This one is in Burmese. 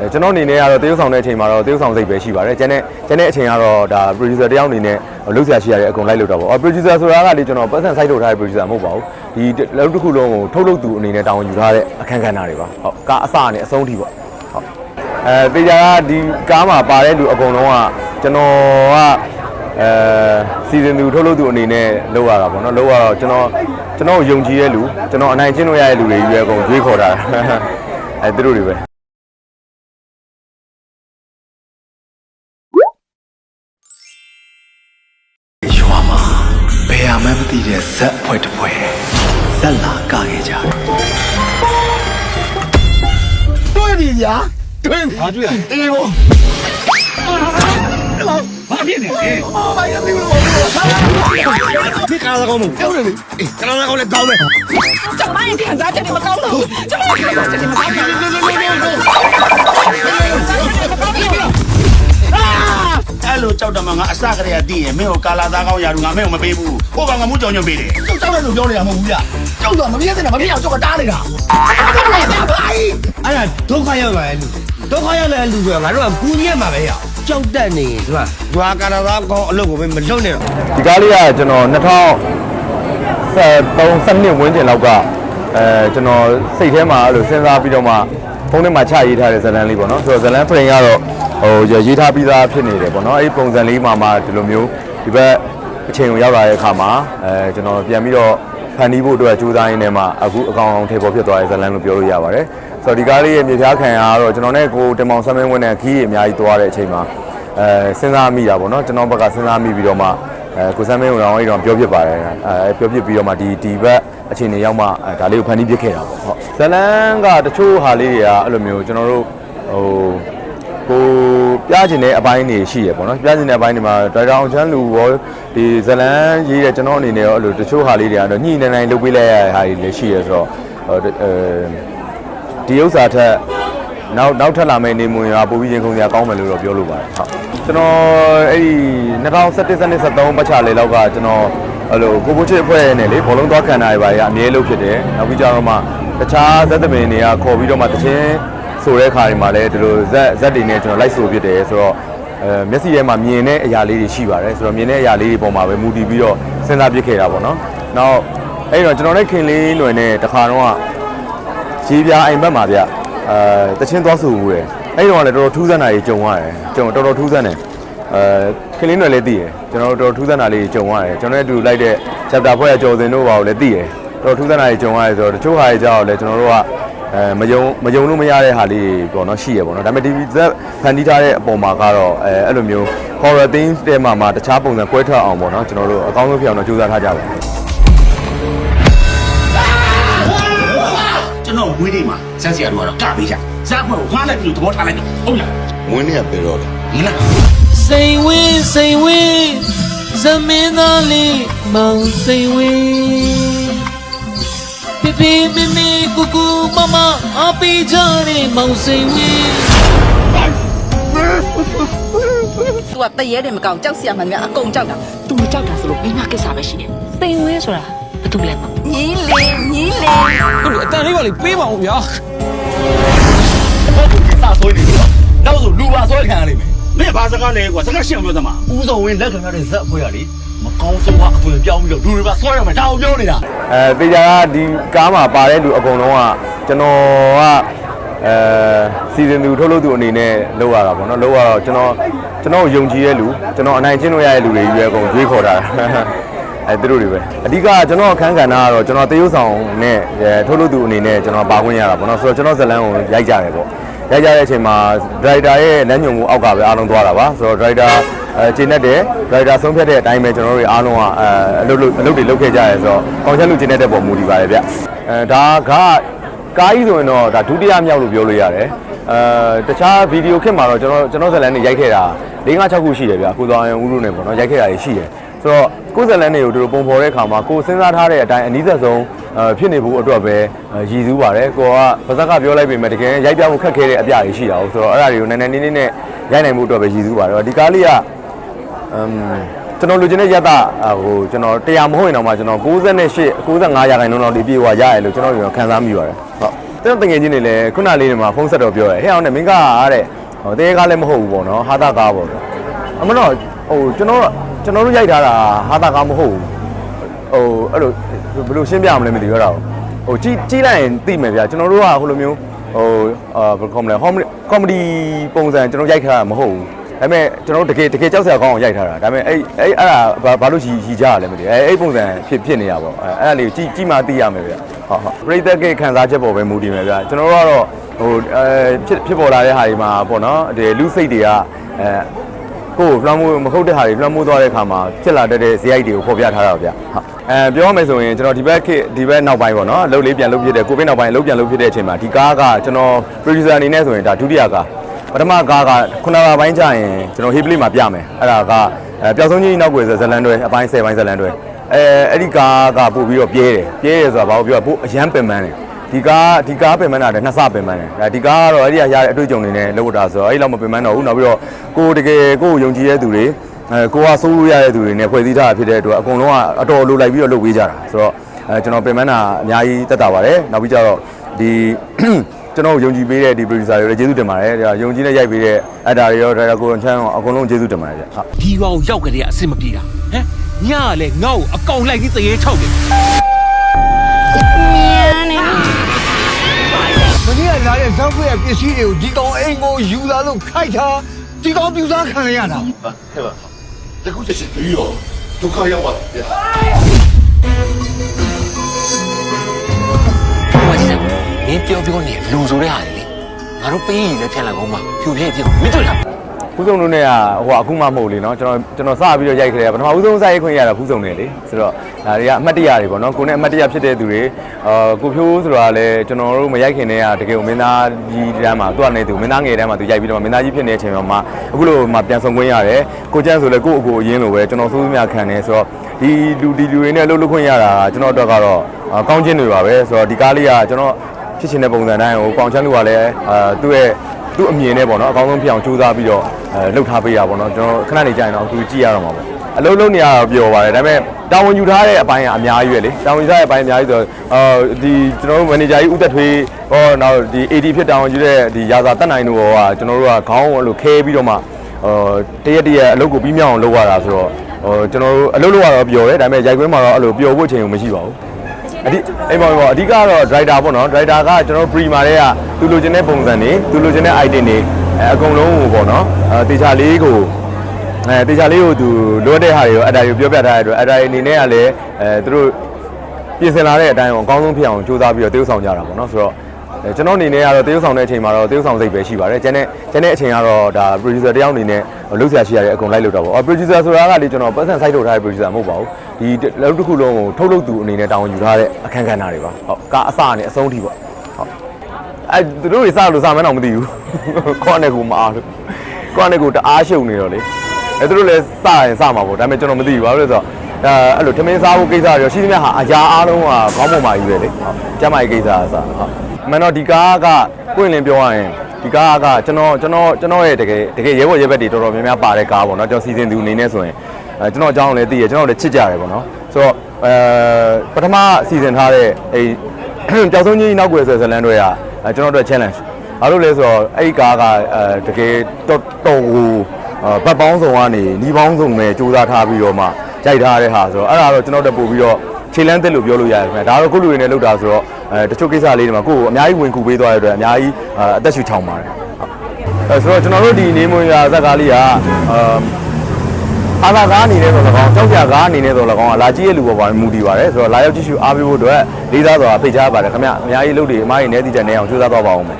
အဲကျွန်တော်အနေနဲ့ကတော့တရုပ်ဆောင်တဲ့အချိန်မှာတော့တရုပ်ဆောင်စိတ်ပဲရှိပါတယ်ကျန်တဲ့ကျန်တဲ့အချိန်ကတော့ဒါ producer တယောက်အနေနဲ့လှုပ်ရှားရှိရတဲ့အကုန်လိုက်လုပ်တော့ပေါ့အော် producer ဆိုတာကလေကျွန်တော်ပတ်စံ site ထုတ်ထားတဲ့ producer မဟုတ်ပါဘူးဒီလောက်တစ်ခုလုံးကိုထုတ်လုပ်သူအနေနဲ့တာဝန်ယူထားတဲ့အခန်းကဏ္ဍတွေပါဟုတ်ကားအစနဲ့အဆုံးထိပေါ့ဟုတ်အဲတေချာကဒီကားမှာပါတဲ့လူအကုန်လုံးကကျွန်တော်ကအဲစီစဉ်သူထုတ်လုပ်သူအနေနဲ့လုပ်ရတာပေါ့နော်လုပ်ရတော့ကျွန်တော်ကျွန်တော်ကိုယုံကြည်တဲ့လူကျွန်တော်အနိုင်ကျင့်လို့ရတဲ့လူတွေကြီးပဲအကုန်ရွေးခေါ်တာအဲသူတို့တွေပဲ ဘယ်ဟာမှမသိတဲ့ဇက်ဖွဲ့တစ်ဖွဲ့ဇက်လာကခဲ့ကြတယ်တွေ့ပြီညာတွေ့ပြီဟာတွေ့ရတေးဘောဘာဖြစ်နေလဲဘာရပြီလို့ဒီကာလာကောင်းမပြောတယ်လေကာလာကောင်းလည်းကောင်းမယ်ကျမရဲ့ခံစားချက်တွေမကောင်းတော့ဘူးကျမရဲ့ခံစားချက်တွေမကောင်းတော့ဘူး အဲ့လိုကြောက်တယ်မငါအစကတည်းကတည်ရင်မင်းကိုကာလာသားကောင်းရာလူငါမင်းကိုမပေးဘူးဟိုကောင်ကမှုကြောင်ညွန့်ပေးတယ်ကျောက်ကြောက်တယ်လို့ပြောနေတာမဟုတ်ဘူးဗျကျောက်တော့မပြည့်စင်တာမပြည့်အောင်ကျောက်ကတားနေတာအဲ့ဒါဒုက္ခရောက်လာတဲ့လူဒုက္ခရောက်လာတဲ့လူဆိုတာငါတို့ကကူညီရမှာပဲရအောင်ကြောက်တတ်နေရင်ဒီမှာဂျွာကာရာသားကောင်းအလုပ်ကိုပဲမလုပ်နဲ့တော့ဒီကားလေးကကျွန်တော်2013 12ဝန်းကျင်လောက်ကအဲကျွန်တော်စိတ်ထဲမှာအဲ့လိုစဉ်းစားပြီးတော့မှ ဖုန်းထဲမှာချရေးထားတဲ့ဇာတ်လမ်းလေးပေါ့နော်ဆိုတော့ဇာတ်လမ်း frame ကတော့ဟိုရေးထားပြီးသားဖြစ်နေတယ်ပေါ့နော်အဲ့ဒီပုံစံလေးမှာမှဒီလိုမျိုးဒီဘက်အချိန်ကိုရောက်လာတဲ့အခါမှာအဲကျွန်တော်ပြန်ပြီးတော့ဖန်တီးဖို့အတွက်ကြိုးစားရင်းနဲ့မှအခုအကောင်အောင်ထေပေါ်ဖြစ်သွားတဲ့ဇာတ်လမ်းလို့ပြောလို့ရပါတယ်ဆိုတော့ဒီကားလေးရဲ့မြေပြားခံရကတော့ကျွန်တော်နဲ့ကိုတင်မောင်ဆမ်းမင်းဝင်းနဲ့ခီးရအများကြီးသွားတဲ့အချိန်မှာအဲစဉ်းစားမိတာပေါ့နော်ကျွန်တော်ဘက်ကစဉ်းစားမိပြီးတော့မှ အဲကိုစမ်းမင်းကိုတော့အဲ့တော့ပြောပြပါတယ်အဲပြောပြပြီးတော့မှဒီဒီဘက်အခြေအနေရောက်မှအဲဒါလေးကိုဖန်တီးပြခဲ့တာပေါ့ဟုတ်ဇလန်းကတချို့ဟာလေးတွေကအဲ့လိုမျိုးကျွန်တော်တို့ဟိုကိုပြကျင်တဲ့အပိုင်းတွေရှိရပေါ့နော်ပြကျင်တဲ့အပိုင်းတွေမှာဒရိုက်တာအောင်ချမ်းလူရောဒီဇလန်းရေးတဲ့ကျွန်တော်အနေနဲ့ရောအဲ့လိုတချို့ဟာလေးတွေကတော့ညှိနေနိုင်လုပ်ပေးလိုက်ရတဲ့ဟာတွေလည်းရှိရဆိုတော့ဟိုအဲဒီဥစ္စာထက်နောက်နောက်ထပ်လာမယ့်နေမွေရာပိုပြီးရင်ခုန်စရာကောင်းမယ်လို့တော့ပြောလို့ပါတယ်ဟုတ်ကျွန်တော်အဲ့ဒီ 2017 2013ပတ်ချလေးလောက်ကကျွန်တော်အဲ့လိုကိုဘိုးချစ်အဖွဲ့နဲ့လေဘောလုံးသွားခံတာတွေပါရအမြဲလုပ်ဖြစ်တယ်နောက်ပြီးကြတော့မှတခြားဇက်သမင်တွေကခေါ်ပြီးတော့မှတချင်းဆိုတဲ့ခါတွေမှာလည်းဒီလိုဇက်ဇက်တွေနဲ့ကျွန်တော်လိုက်ဆိုဖြစ်တယ်ဆိုတော့အဲမျက်စိထဲမှာမြင်တဲ့အရာလေးတွေရှိပါတယ်ဆိုတော့မြင်တဲ့အရာလေးတွေပေါ်မှာပဲမူတည်ပြီးတော့စဉ်းစားပြစ်ခဲ့တာပေါ့နော်နောက်အဲ့တော့ကျွန်တော်လည်းခင်လေးလွယ်နဲ့တခါတော့ကြီးပြားအိမ်ဘက်မှာဗျအဲတချင်းသွားဆိုဘူးတယ်အဲ့ဒီတော့လည်းတော်တော်ထူးဆန်းတာကြီးကြုံရတယ်ကြုံတော်တော်ထူးဆန်းတယ်အဲ ခလင်းတွေလည်းသိတယ်ကျွန်တော်တို့တော်တော်ထူးဆန်းတာလေးကြုံရတယ်ကျွန်တော်လည်းအတူလိုက်တဲ့ chapter ဖွဲ့ကျော်စင်တို့ပါကိုလည်းသိတယ်တော်တော်ထူးဆန်းတာကြီးကြုံရတယ်ဆိုတော့တချို့ဟာတွေကြောက်လည်းကျွန်တော်တို့ကအဲမယုံမယုံလို့မရတဲ့ဟာလေးပေါ့နော်ရှိရပေါ့နော်ဒါပေမဲ့ TV Z ဖန်တီးထားတဲ့အပေါ်မှာကတော့အဲအဲ့လိုမျိုး horror themes တဲမှာမှာတခြားပုံစံကွဲထွက်အောင်ပေါ့နော်ကျွန်တော်တို့အကောင်းဆုံးဖြစ်အောင်တော့ကြိုးစားထားကြပါမယ်ကျွန်တော်ဝေးလေးမှာဇက်စီယာတို့ကတော့ကပေးကြဇက်ဘက်ကိုငှားလိုက်ပြီးသဘောထားလိုက်တော့ဟုတ်လားဝင်းနေရပြေတော့တယ်မလား စိန်ဝင်းစိန်ဝင်းဇမင်းသားလေးမောင်စိန်ဝင်းပြပြမမီကူကူမမအပီကြတဲ့မောင်စိန်ဝင်းသူကတရေတယ်မကောင်းကြောက်စရာမှန်များအကုန်ကြောက်တာသူမကြောက်တာဆိုလို့မိမကိစ္စပဲရှိတယ်စိန်ဝင်းဆိုတာဘာတူလဲမညီးလေညီးလေဟုတ်လေအတန်လေးပါလေပေးပါဦးဗျာဘက်ကိုစဆွဲနေပြီနောက်ဆိုလူပါ စကားလဲကွာစကားရှင်းအောင်ပြောသမားဦးစောဝင်းလက်ခံရတဲ့ဇက်အဖွဲ့ရလေမကောင်းဆုံးကအသွင်ပြောင်းပြီးတော့လူတွေပါဆွဲရမှာဒါအောင်ပြောနေတာအဲတေချာကဒီကားမှာပါတဲ့လူအကုန်လုံးကကျွန်တော်ကအဲစီစဉ်သူထုတ်လုပ်သူအနေနဲ့လုပ်ရတာပေါ့နော်လုပ်ရတော့ကျွန်တော်ကျွန်တော်ကိုယုံကြည်တဲ့လူကျွန်တော်အနိုင်ကျင့်လို့ရတဲ့လူတွေကြီးပဲအကုန်ရွေးခေါ်တာအဲသူတို့တွေပဲအဓိကကျွန်တော်အခန်းကဏ္ဍကတော့ကျွန်တော်တရုပ်ဆောင်နဲ့အဲထုတ်လုပ်သူအနေနဲ့ကျွန်တော်ပါခွင့်ရတာပေါ့နော်ဆိုတော့ကျွန်တော်ဇလန်းကိုရိုက်ကြတယ်ပေါ့ ရိုက်ကြတဲ့အချိန်မှာဒရိုက်တာရဲ့လမ်းညွှန်မှုအောက်ကပဲအားလုံးသွားတာပါဆိုတော့ဒရိုက်တာအဲကျင်းတဲ့ဒရိုက်တာဆုံးဖြတ်တဲ့အတိုင်းပဲကျွန်တော်တို့အားလုံးကအဲအလုပ်လုပ်အလုပ်တွေလုပ်ခဲ့ကြရဲဆိုတော့ကောင်းချက်လူကျင်းတဲ့ပုံမူတည်ပါတယ်ဗျအဲဒါကကားကြီးဆိုရင်တော့ဒါဒုတိယမြောက်လို့ပြောလို့ရတယ်အဲတခြားဗီဒီယိုခစ်မှာတော့ကျွန်တော်ကျွန်တော်ဇလန်းနေရိုက်ခဲ့တာ၄၅6ခုရှိတယ်ဗျကိုသွားရင်ဦးရုနဲ့ပေါ့နော်ရိုက်ခဲ့တာတွေရှိတယ်ဆိုတော့ကိုယ်ဇလန်းတွေကိုဒီလိုပုံဖော်တဲ့အခါမှာကိုယ်စဉ်းစားထားတဲ့အတိုင်းအနည်းဆက်ဆုံးအဲ ဖြစ်နေဖို့အတွက်ပဲရည်စူးပါတယ်ကိုကပါဇက်ကပြောလိုက်ပေမဲ့တကယ်ရိုက်ပြဖို့ခက်ခဲတဲ့အပြားတွေရှိတာဟုတ်ဆိုတော့အဲ့ဒါတွေကိုနည်းနည်းနည်းနည်းနဲ့ရိုက်နိုင်မှုအတွက်ပဲရည်စူးပါတယ်ဒီကားလေးကအမ်ကျွန်တော်လူချင်းတဲ့ရတဟိုကျွန်တော်တရားမဟုတ်ရင်တော့မှကျွန်တော်68 95ရာခိုင်နှုန်းလောက်ဒီပြေဝရရတယ်လို့ကျွန်တော်ကျွန်တော်ခံစားမိပါတယ်ဟုတ်ကျွန်တော်တငယ်ချင်းတွေလည်းခုနလေးနေမှာဖုန်းဆက်တော့ပြောတယ်ဟဲ့အောင်နဲ့မင်းကအားတဲ့ဟိုတဲကားလည်းမဟုတ်ဘူးပေါ့နော်ဟာတာကားပေါ့ဗျအမတော့ဟိုကျွန်တော်ကျွန်တော်တို့ရိုက်ထားတာဟာတာကားမဟုတ်ဘူးဟိုအဲ့လို ဘယ်လိုရှင်းပြမလဲမသိဘူးအဲ့ဒါဟိုကြည့်ကြည့်လိုက်ရင်သိမယ်ဗျကျွန်တော်တို့ကဟိုလိုမျိုးဟိုအာဘယ်ကောမလဲကောမဒီပုံစံကျွန်တော်ရိုက်ထားတာမဟုတ်ဘူးဒါပေမဲ့ကျွန်တော်တို့တကယ်တကယ်ကြောက်စရာကောင်းအောင်ရိုက်ထားတာဒါပေမဲ့အဲ့အဲ့အဲ့ဒါဘာဘာလို့ရီရီကြရလဲမသိဘူးအဲ့အဲ့ပုံစံဖြစ်ဖြစ်နေရပါဘောအဲ့အဲ့ဒါလေးကိုကြည့်ကြည့်မှသိရမယ်ဗျဟုတ်ဟုတ်ပရိသတ်ကိခံစားချက်ပေါ်ပဲမူတည်မယ်ဗျကျွန်တော်တို့ကတော့ဟိုအဲဖြစ်ဖြစ်ပေါ်လာတဲ့ဟာတွေမှာပေါ့နော်ဒီလူစိတ်တွေကအဲ ကိုယ်လွှမ်းမိုးမဟုတ်တဲ့ဟာတွေလွှမ်းမိုးသွားတဲ့ခါမှာဖြစ်လာတတ်တဲ့ဇယိုက်တွေကိုဖော်ပြထားတာပါဗျဟုတ်အဲပြောရမယ်ဆိုရင်ကျွန်တော်ဒီဘက်ခေတ်ဒီဘက်နောက်ပိုင်းပေါ့နော်အလုပ်လေးပြန်လုပ်ဖြစ်တဲ့ကိုဗစ်နောက်ပိုင်းအလုပ်ပြန်လုပ်ဖြစ်တဲ့အချိန်မှာဒီကားကကျွန်တော် producer အနေနဲ့ဆိုရင်ဒါဒုတိယကားပထမကားကခုနကပိုင်းကျရင်ကျွန်တော် hip play မှာပြမယ်အဲ့ဒါကအဲပျောက်ဆုံးကြီးနောက်ွယ်ဆိုဇလန်တွဲအပိုင်း10ပိုင်းဇလန်တွဲအဲအဲ့ဒီကားကပို့ပြီးတော့ပြဲတယ်ပြဲတယ်ဆိုတာဘာလို့ပြောပို့အရန်ပင်ပန်းတယ် ဒီကားဒီကားပင်ပန်းတာလည်းနှစ်ဆပင်ပန်းတယ်ဒါဒီကားကတော့အဲ့ဒီကရတဲ့အတွေ့အကြုံတွေနဲ့လုပ်တာဆိုတော့အဲ့လောက်မပင်ပန်းတော့ဘူးနောက်ပြီးတော့ကိုတကယ်ကိုယုံကြည်တဲ့သူတွေအဲကိုကစိုးရတဲ့သူတွေနဲ့ဖွဲ့စည်းထားတာဖြစ်တဲ့အတွက်အကုန်လုံးကအတော်လိုလိုက်ပြီးတော့လုပ်ပေးကြတာဆိုတော့အဲကျွန်တော်ပင်ပန်းတာအများကြီးတက်တာပါတယ်နောက်ပြီးကြတော့ဒီကျွန်တော်ယုံကြည်ပေးတဲ့ဒီ producer တွေလည်းကျေးဇူးတင်ပါတယ်ဒါယုံကြည်နဲ့ရိုက်ပေးတဲ့ actor တွေရော director ကိုချမ်းရောအကုန်လုံးကျေးဇူးတင်ပါတယ်ဗျဟုတ်ဒီကောင်ရောက်ကြတဲ့အဆင်မပြေတာဟမ်ညကလည်းငါ့ကိုအကောင်လိုက်ပြီးတရေချောက်တယ် မနေ့ကလာတဲ့ဇောက်ခွေရဲ့ပစ္စည်းတွေကိုဒီကောင်အိမ်ကိုယူလာလို့ခိုက်ထားဒီကောင်ပြူစားခံရတာဟဲ့ပါတခုချက်ချင်းပြီးတော့ဒုက္ခရောက်ပါဗျာဟိုကစံမင်းပြောပြောနေလူဆိုတဲ့ဟာလေငါတို့ပေးရည်လည်းဖြတ်လိုက်အောင်ပါဖြူဖြဲ့ပြမင်းတို့လား ဖူးစုံတို့နဲ့ကဟိုအခုမှမဟုတ်လေနော်ကျွန်တော်ကျွန်တော်စပြီးတော့ရိုက်ခလေပထမဦးဆုံးစရိုက်ခွင့်ရတာဖူးစုံနဲ့လေဆိုတော့ဒါတွေကအမှတ်တရတွေပေါ့နော်ကိုနဲ့အမှတ်တရဖြစ်တဲ့သူတွေအာကိုဖြိုးဆိုတာလည်းကျွန်တော်တို့မရိုက်ခင်တည်းကတကယ်မင်းသားကြီးတန်းမှာသူကနေသူမင်းသားငယ်တန်းမှာသူရိုက်ပြီးတော့မင်းသားကြီးဖြစ်နေတဲ့အချိန်မှာအခုလိုမှပြန်ဆောင်ခွင့်ရတယ်ကိုကျန်းဆိုလည်းကိုအကိုအရင်လိုပဲကျွန်တော်စိုးစိုးများခံနေဆိုတော့ဒီလူဒီလူတွေနဲ့လှုပ်လှုပ်ခွင့်ရတာကျွန်တော်အတွက်ကတော့ကောင်းချင်းတွေပါပဲဆိုတော့ဒီကားလေးကကျွန်တော်ဖြစ်ချင်တဲ့ပုံစံတိုင်းကိုပေါင်ချမ်းလို့ကလည်းအာသူ့ရဲ့ သူ့အမြင်နဲ့ပေါ့နော်အကောင်းဆုံးဖြစ်အောင်ကြိုးစားပြီးတော့အဲလှုပ်ထားပေးတာပေါ့နော်ကျွန်တော်ခဏနေကြာရင်တော့သူကြည့်ရတော့မှာပေါ့အလုံးလုံးနေရတော့ပျော်ပါတယ်ဒါပေမဲ့တာဝန်ယူထားတဲ့အပိုင်းကအများကြီးပဲလေတာဝန်ယူထားတဲ့အပိုင်းအများကြီးဆိုတော့အာဒီကျွန်တော်တို့မန်နေဂျာကြီးဦးသက်ထွေးဟောနောက်ဒီ AD ဖြစ်တာဝန်ယူတဲ့ဒီရာဇာတက်နိုင်တို့ကကျွန်တော်တို့ကခေါင်းအဲ့လိုခဲပြီးတော့မှဟိုတရက်တရက်အလုပ်ကိုပြီးမြောက်အောင်လုပ်ရတာဆိုတော့ဟိုကျွန်တော်တို့အလုပ်လုပ်ရတော့ပျော်တယ်ဒါပေမဲ့ရိုက်ခွင်းမှာတော့အဲ့လိုပျော်ဖို့ချိန်ကိုမရှိပါဘူး အဓိအိမ်ပေါ်ပေါ်အဓိကတော့ driver ပေါ့နော် driver ကကျွန်တော် pre မှာတဲ့ကသူလိုချင်တဲ့ပုံစံတွေသူလိုချင်တဲ့ item တွေအဲအကုန်လုံးကိုပေါ့နော်အဲတေချာလေးကိုအဲတေချာလေးကိုသူလိုအပ်တဲ့ဟာတွေကိုအတားတွေပြောပြထားတဲ့အတွက်အတားတွေအနေနဲ့ကလည်းအဲသူတို့ပြင်ဆင်လာတဲ့အတိုင်းကိုအကောင်းဆုံးဖြစ်အောင်ကြိုးစားပြီးတော့တရုပ်ဆောင်ကြတာပေါ့နော်ဆိုတော့အဲ ကျွန်တော်အနေနဲ့ကတော့တရုပ်ဆောင်တဲ့အချိန်မှာတော့တရုပ်ဆောင်စိတ်ပဲရှိပါတယ်။ကျန်တဲ့ကျန်တဲ့အချိန်ကတော့ဒါ producer တယောက်အနေနဲ့လုပ်ဆရာရှိရတယ်အကုန်လိုက်လုပ်တာပေါ့။အော် producer ဆိုတာကလေကျွန်တော်ပတ်စံ site ထုတ်ထားတဲ့ producer မဟုတ်ပါဘူး။ဒီလောက်တစ်ခုလုံးကိုထုတ်လုပ်သူအနေနဲ့တာဝန်ယူထားတဲ့အခန်းကဏ္ဍတွေပါ။ဟုတ်ကားအစနဲ့အဆုံးထိပေါ့။ဟုတ်အဲသူတို့တွေစလို့စမှန်းတော့မသိဘူး။ခေါင်းနဲ့ကိုမအားလို့ခေါင်းနဲ့ကိုတအားရှုံနေတော့လေ။အဲသူတို့လည်းစရင်စမှာပေါ့။ဒါပေမဲ့ကျွန်တော်မသိဘူးဘာလို့လဲဆိုတော့ အဲအဲ့လိုထမင်းစားဖို့ကိစ္စတွေရောရှိသမျှဟာအရာအားလုံးကခေါင်းပေါ်မှာကြီးပဲလေ။ဟုတ်ကျမ်းမာရေးကိစ္စအစားဟုတ်။မန်တော့ဒီကားကပွင့်လင်းပြောရရင်ဒီကားကကျွန်တော်ကျွန်တော်ကျွန်တော်ရဲ့တကယ်တကယ်ရဲဘော်ရဲဘက်တွေတော်တော်များများပါတဲ့ကားပေါ့နော်ကျွန်တော်စီစဉ်သူအနေနဲ့ဆိုရင်အဲကျွန်တော်အကြောင်းလည်းသိရကျွန်တော်လည်းချစ်ကြတယ်ပေါ့နော်ဆိုတော့အဲပထမစီစဉ်ထားတဲ့အဲကြောက်ဆုံးကြီးနောက်ွယ်ဆိုဇလန်တွေကအဲကျွန်တော်တို့ challenge ဘာလို့လဲဆိုတော့အဲ့ဒီကားကအဲတကယ်တော်တော်ကိုဘတ်ပေါင်းစုံကနေညီပေါင်းစုံနဲ့စူးစမ်းထားပြီးတော့မှ ရိုက်ထားတဲ့ဟာဆိုတော့အဲ့ဒါတော့ကျွန်တော်တို့ပို့ပြီးတော့ခြေလန်းတက်လို့ပြောလို့ရတယ်ခင်ဗျာဒါတော့ကိုလူတွေနဲ့လုပ်တာဆိုတော့အဲတချို့ကိစ္စလေးတွေမှာကိုယ့်ကိုအများကြီးဝင်ကူပေးသွားတဲ့အတွက်အများကြီးအသက်ရှူချောင်ပါတယ်အဲဆိုတော့ကျွန်တော်တို့ဒီနေမွန်ရာဇက်ကားလေးကအာအာသာကားအနေနဲ့ဆိုတော့၎င်းကြောက်ကြကားအနေနဲ့ဆိုတော့၎င်းလာကြည့်ရလူပေါ်ပါမူတည်ပါတယ်ဆိုတော့လာရောက်ကြည့်ရှုအားပေးဖို့အတွက်လေးစားစွာဖိတ်ကြားပါတယ်ခင်ဗျာအများကြီးလုပ်တွေအမားကြီးနဲတိကျနေအောင်ကြိုးစားသွားပါအောင်မယ်